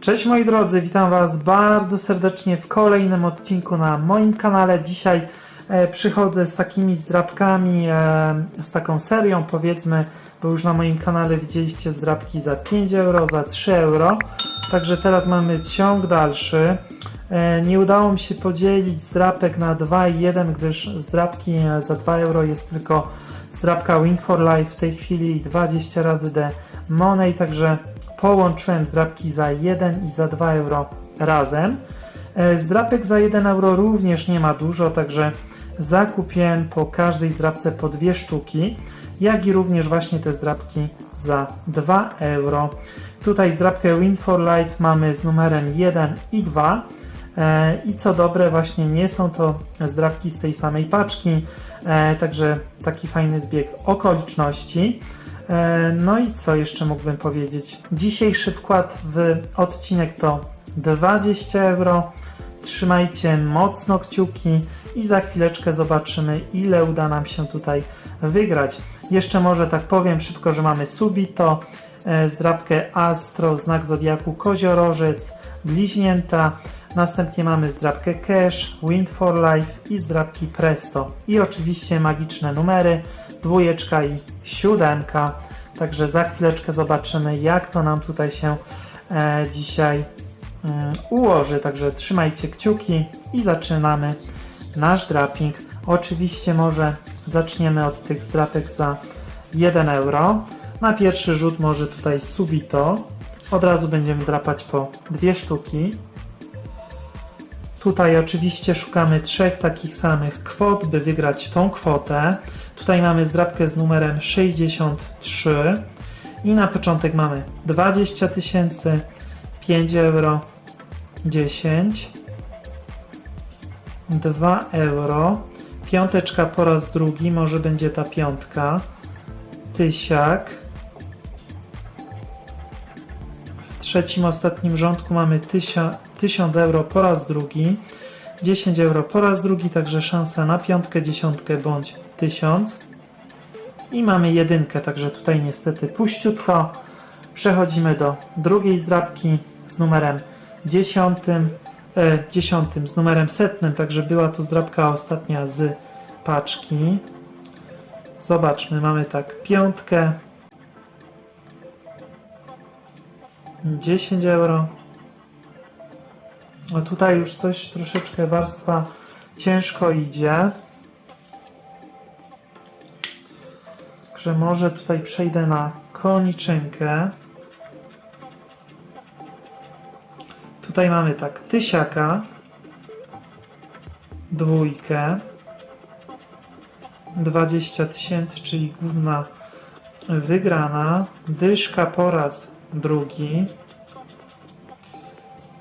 Cześć moi drodzy, witam Was bardzo serdecznie w kolejnym odcinku na moim kanale. Dzisiaj e, przychodzę z takimi zdrabkami, e, z taką serią powiedzmy, bo już na moim kanale widzieliście zdrabki za 5 euro, za 3 euro. Także teraz mamy ciąg dalszy. E, nie udało mi się podzielić zdrapek na 2 i 1, gdyż zdrapki e, za 2 euro jest tylko zdrapka Win for Life w tej chwili 20 razy The Money, także połączyłem zdrapki za 1 i za 2 euro razem. E, Zdrapek za 1 euro również nie ma dużo, także zakupiłem po każdej zdrapce po dwie sztuki, jak i również właśnie te zdrapki za 2 euro. Tutaj zdrapkę Win for Life mamy z numerem 1 i 2. E, I co dobre, właśnie nie są to zdrapki z tej samej paczki, e, także taki fajny zbieg okoliczności. E, No i co jeszcze mógłbym powiedzieć? Dzisiejszy wkład w odcinek to 20 euro. Trzymajcie mocno kciuki i za chwileczkę zobaczymy, ile uda nam się tutaj wygrać. Jeszcze może tak powiem szybko, że mamy Subito, e, zdrabkę Astro, znak Zodiaku Koziorożec, Bliźnięta, następnie mamy zdrabkę Cash, Wind for Life i zdrabki Presto. I oczywiście magiczne numery, dwójeczka i siódemka. Także za chwileczkę zobaczymy, jak to nam tutaj się e, dzisiaj mm, ułoży. Także trzymajcie kciuki i zaczynamy nasz draping. Oczywiście może zaczniemy od tych zdrapek za 1 euro. Na pierwszy rzut może tutaj subito. Od razu będziemy drapać po dwie sztuki. Tutaj oczywiście szukamy trzech takich samych kwot, by wygrać tą kwotę. Tutaj mamy zdrabkę z numerem 63 i na początek mamy 20 tysięcy, 5 euro, 10, 2 euro, piąteczka po raz drugi, może będzie ta piątka, tysiak, w trzecim, ostatnim rządku mamy tysia, 1000 euro po raz drugi, 10 euro po raz drugi, także szansa na piątkę, dziesiątkę bądź 1000. I mamy jedynkę, także tutaj niestety puściutko. Przechodzimy do drugiej zdrabki z numerem 10, e, 10 z numerem setnym, także była to zdrabka ostatnia z paczki. Zobaczmy, mamy tak piątkę, 10 euro. No tutaj już coś troszeczkę warstwa ciężko idzie. Także może tutaj przejdę na koniczynkę. Tutaj mamy tak tysiaka, dwójkę, 20 tysięcy, czyli główna wygrana, dyszka po raz drugi,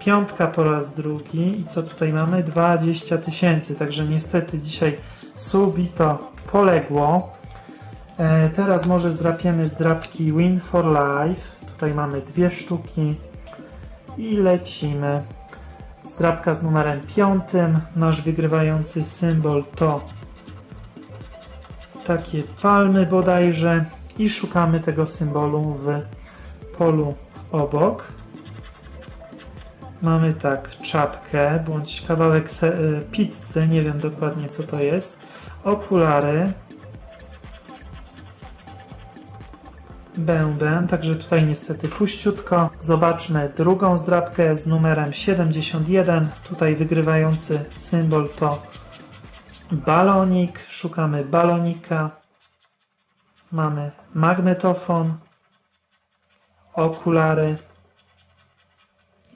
piątka po raz drugi i co tutaj mamy? 20 tysięcy, także niestety dzisiaj subito poległo. E, teraz może zdrapiemy zdrapki Win for Life. Tutaj mamy dwie sztuki i lecimy. Zdrapka z numerem piątym. Nasz wygrywający symbol to takie palmy bodajże i szukamy tego symbolu w polu obok. Mamy tak czapkę bądź kawałek e, pizzy, nie wiem dokładnie co to jest. Okulary. Bęben, także tutaj niestety puściutko. Zobaczmy drugą zdrabkę z numerem 71. Tutaj wygrywający symbol to balonik. Szukamy balonika. Mamy magnetofon, okulary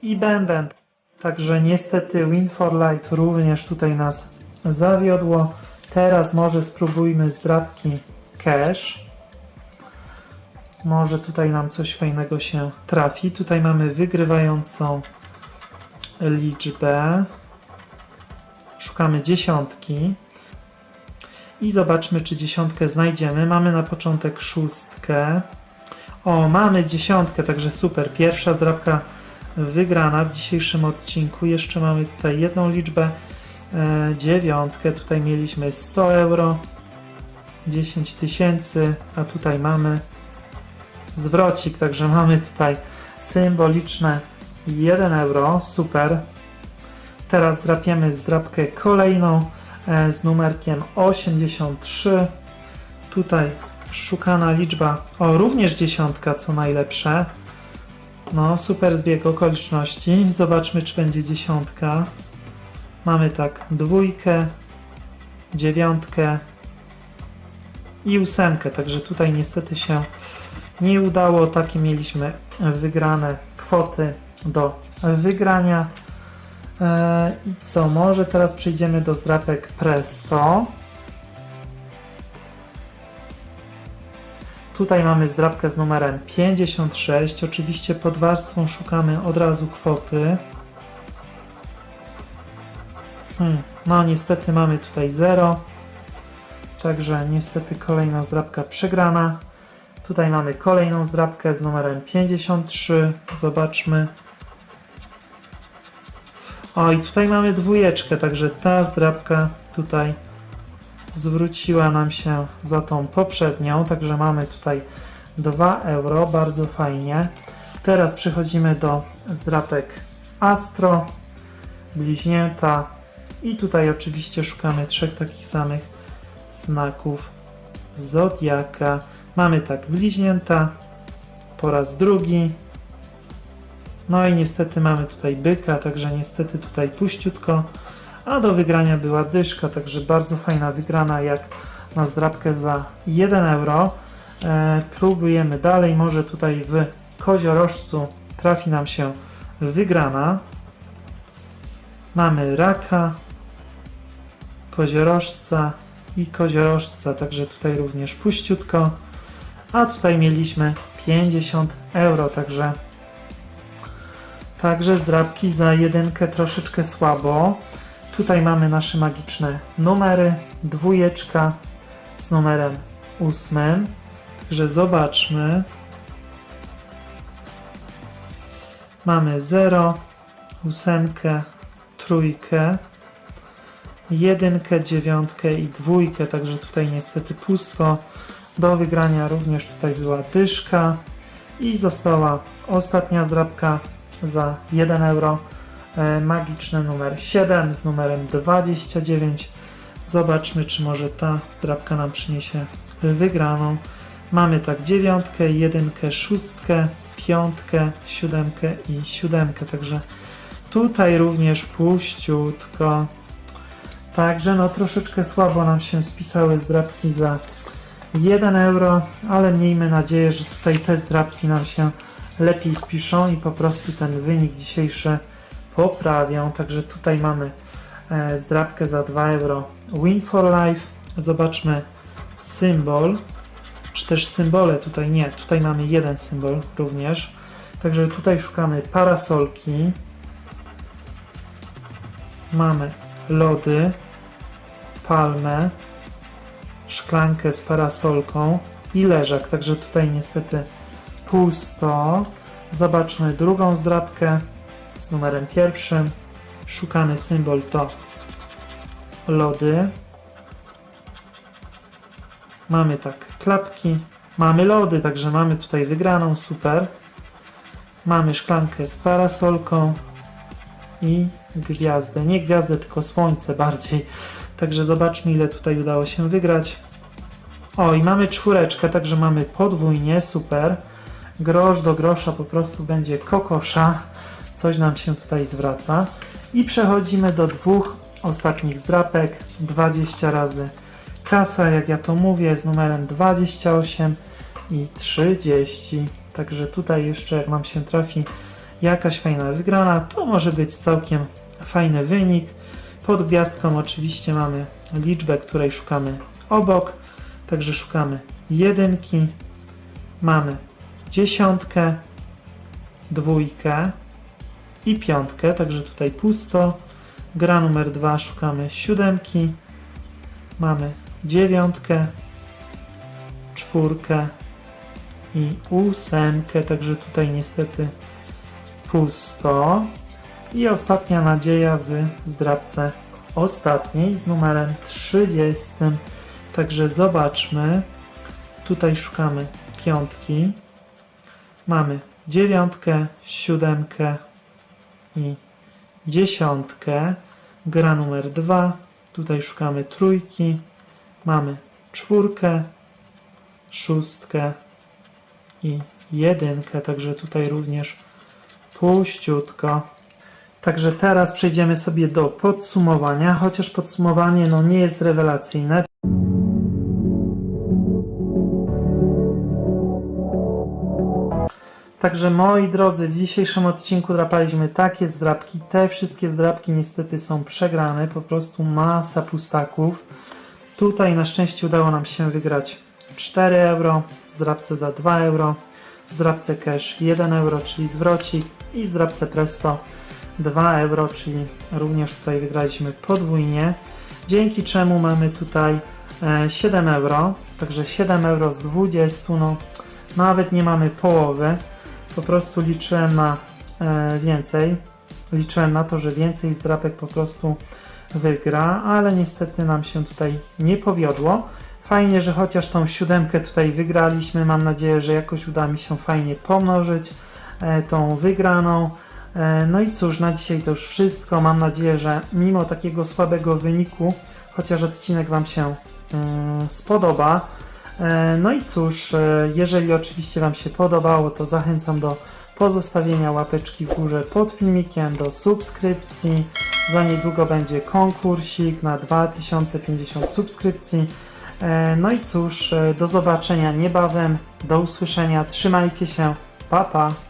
i bęben. Także niestety Win for Life również tutaj nas zawiodło. Teraz może spróbujmy zdrabki cash. Może tutaj nam coś fajnego się trafi. Tutaj mamy wygrywającą liczbę. Szukamy dziesiątki. I zobaczmy, czy dziesiątkę znajdziemy. Mamy na początek szóstkę. O, mamy dziesiątkę, także super. Pierwsza zdrabka wygrana w dzisiejszym odcinku. Jeszcze mamy tutaj jedną liczbę, e, dziewiątkę. Tutaj mieliśmy 100 euro, 10 tysięcy, a tutaj mamy zwrocik, także mamy tutaj symboliczne 1 euro, super. Teraz drapiemy zdrapkę kolejną e, z numerkiem 83. Tutaj szukana liczba, o również dziesiątka, co najlepsze. No, super zbieg okoliczności. Zobaczmy, czy będzie dziesiątka. Mamy tak dwójkę, dziewiątkę i ósemkę, także tutaj niestety się nie udało. Takie mieliśmy wygrane kwoty do wygrania. Eee, I co, może teraz przejdziemy do zdrapek Presto. Tutaj mamy zdrapkę z numerem 56. Oczywiście pod warstwą szukamy od razu kwoty. Hmm, no niestety mamy tutaj 0. Także niestety kolejna zdrapka przegrana. Tutaj mamy kolejną zdrapkę z numerem 53. Zobaczmy. O i tutaj mamy dwójeczkę, także ta zdrapka tutaj zwróciła nam się za tą poprzednią, także mamy tutaj 2 euro, bardzo fajnie. Teraz przechodzimy do zdrapek Astro, bliźnięta i tutaj oczywiście szukamy trzech takich samych znaków Zodiaka. Mamy tak bliźnięta po raz drugi. No i niestety mamy tutaj byka, także niestety tutaj puściutko. A do wygrania była dyszka, także bardzo fajna wygrana jak na zdrabkę za 1 euro. E, próbujemy dalej, może tutaj w koziorożcu trafi nam się wygrana. Mamy raka, koziorożca i koziorożca, także tutaj również puściutko. A tutaj mieliśmy 50 euro, także także zdrabki za jedynkę troszeczkę słabo. Tutaj mamy nasze magiczne numery. Dwójeczka z numerem ósmym. Także zobaczmy. Mamy 0, ósemkę, trójkę, jedynkę, dziewiątkę i dwójkę, także tutaj niestety pusto. Do wygrania również tutaj była dyszka i została ostatnia zdrabka za 1 euro. E, magiczny numer 7 z numerem 29. Zobaczmy, czy może ta zdrabka nam przyniesie wygraną. Mamy tak dziewiątkę, jedynkę, szóstkę, piątkę, siódemkę i siódemkę, także tutaj również puściutko. Także no troszeczkę słabo nam się spisały zdrabki za 1 euro, ale miejmy nadzieję, że tutaj te zdrabki nam się lepiej spiszą i po prostu ten wynik dzisiejszy poprawią. Także tutaj mamy e, zdrabkę za 2 euro Win for Life. Zobaczmy symbol, czy też symbole tutaj nie. Tutaj mamy jeden symbol również. Także tutaj szukamy parasolki. Mamy lody, palmę, szklankę z parasolką i leżak. Także tutaj niestety pusto. Zobaczmy drugą zdrabkę z numerem pierwszym. Szukany symbol to lody. Mamy tak klapki, mamy lody, także mamy tutaj wygraną, super. Mamy szklankę z parasolką i gwiazdę. Nie gwiazdę, tylko słońce bardziej. Także zobaczmy, ile tutaj udało się wygrać. O, i mamy czwóreczkę, także mamy podwójnie, super. Grosz do grosza po prostu będzie kokosza. Coś nam się tutaj zwraca. I przechodzimy do dwóch ostatnich zdrapek. 20 razy kasa, jak ja to mówię, z numerem 28 i 30. Także tutaj jeszcze, jak nam się trafi jakaś fajna wygrana, to może być całkiem fajny wynik. Pod gwiazdką oczywiście mamy liczbę, której szukamy obok. Także szukamy jedynki, mamy dziesiątkę, dwójkę i piątkę, także tutaj pusto. Gra numer dwa szukamy siódemki, mamy dziewiątkę, czwórkę i ósemkę, także tutaj niestety pusto. I ostatnia nadzieja w zdrabce ostatniej z numerem 30. Także zobaczmy. Tutaj szukamy piątki. Mamy dziewiątkę, siódemkę, i dziesiątkę. Gra numer dwa. Tutaj szukamy trójki. Mamy czwórkę, szóstkę i jedynkę, także tutaj również puściutko. Także teraz przejdziemy sobie do podsumowania, chociaż podsumowanie no, nie jest rewelacyjne. Także moi drodzy, w dzisiejszym odcinku drapaliśmy takie zdrapki. Te wszystkie zdrapki niestety są przegrane, po prostu masa pustaków. Tutaj na szczęście udało nam się wygrać 4 euro, w zdrapce za 2 euro, w zdrapce cash 1 euro, czyli zwrocik i w zdrapce presto 2 euro, czyli również tutaj wygraliśmy podwójnie, dzięki czemu mamy tutaj e, 7 euro, także 7 euro z 20, no nawet nie mamy połowy, po prostu liczyłem na e, więcej, liczyłem na to, że więcej zdrapek po prostu wygra, ale niestety nam się tutaj nie powiodło. Fajnie, że chociaż tą siódemkę tutaj wygraliśmy. Mam nadzieję, że jakoś uda mi się fajnie pomnożyć e, tą wygraną. E, no i cóż, na dzisiaj to już wszystko. Mam nadzieję, że mimo takiego słabego wyniku, chociaż odcinek Wam się spodoba. E, no i cóż, e, jeżeli oczywiście Wam się podobało, to zachęcam do pozostawienia łapeczki w górze pod filmikiem, do subskrypcji. Za niedługo będzie konkursik na 2050 subskrypcji. E, No i cóż, do zobaczenia niebawem, do usłyszenia, trzymajcie się, pa pa!